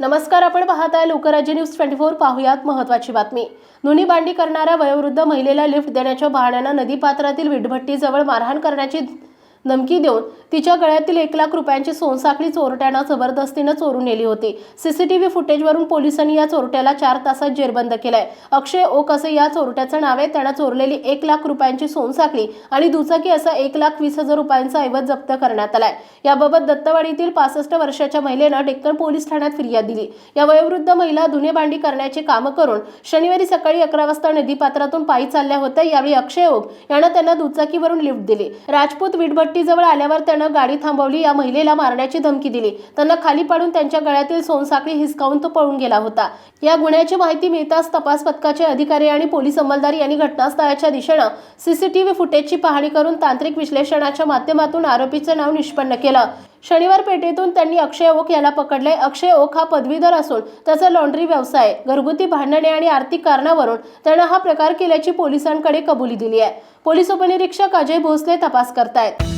नमस्कार आपण पाहत आहे लोकराज्य न्यूज ट्वेंटी फोर पाहुयात महत्वाची बातमी. नुनी बांडी करणाऱ्या वयोवृद्ध महिलेला लिफ्ट देण्याच्या बहाण्यानं नदीपात्रातील विटभट्टीजवळ मारहाण करण्याची धमकी देऊन तिच्या गळ्यातील एक लाख रुपयांची सोनसाखळी चोरट्यानं जबरदस्तीनं चोरून नेली होती. सीसीटीव्ही फुटेजवरून पोलिसांनी या चोरट्याला चार तासात जेरबंद केलाय. अक्षय ओक असे या चोरट्याचं नाव आहे. त्यानं चोरलेली एक लाख रुपयांची सोनसाखळी आणि दुचाकी असा एक लाख वीस हजार रुपयांचा ऐवज जप्त करण्यात आलाय. याबाबत दत्तवाडीतील पासष्ट वर्षाच्या महिलेनं डेक्कन पोलीस ठाण्यात फिर्याद दिली. या वयोवृद्ध महिला धुणेभांडी करण्याचे कामं करून शनिवारी सकाळी अकरा वाजता नदीपात्रातून पायी चालल्या होत्या. यावेळी अक्षय ओक यानं त्यांना दुचाकीवरून लिफ्ट दिली. राजपूत भट्टीजवळ आल्यावर त्यानं गाडी थांबवली या महिलेला मारण्याची धमकी दिली. त्यांना खाली पाडून त्यांच्या गळ्यातील सोनसाखळी हिसकावून तो पळून गेला होता. या गुन्ह्याची माहिती मिळताच तपास पथकाचे अधिकारी आणि पोलीस अंमलदार यांनी घटनास्थळाच्या दिशेनं सीसीटीव्ही फुटेजची पाहणी करून तांत्रिक विश्लेषणाच्या माध्यमातून आरोपीचं नाव निष्पन्न केलं. शनिवार पेठेतून त्यांनी अक्षय ओक याला पकडले. अक्षय ओक हा पदवीधर असून त्याचा लॉन्ड्री व्यवसाय घरगुती भांडणे आणि आर्थिक कारणावरून त्यानं हा प्रकार केल्याची पोलिसांकडे कबुली दिली आहे. पोलीस उपनिरीक्षक अजय भोसले तपास करतायत.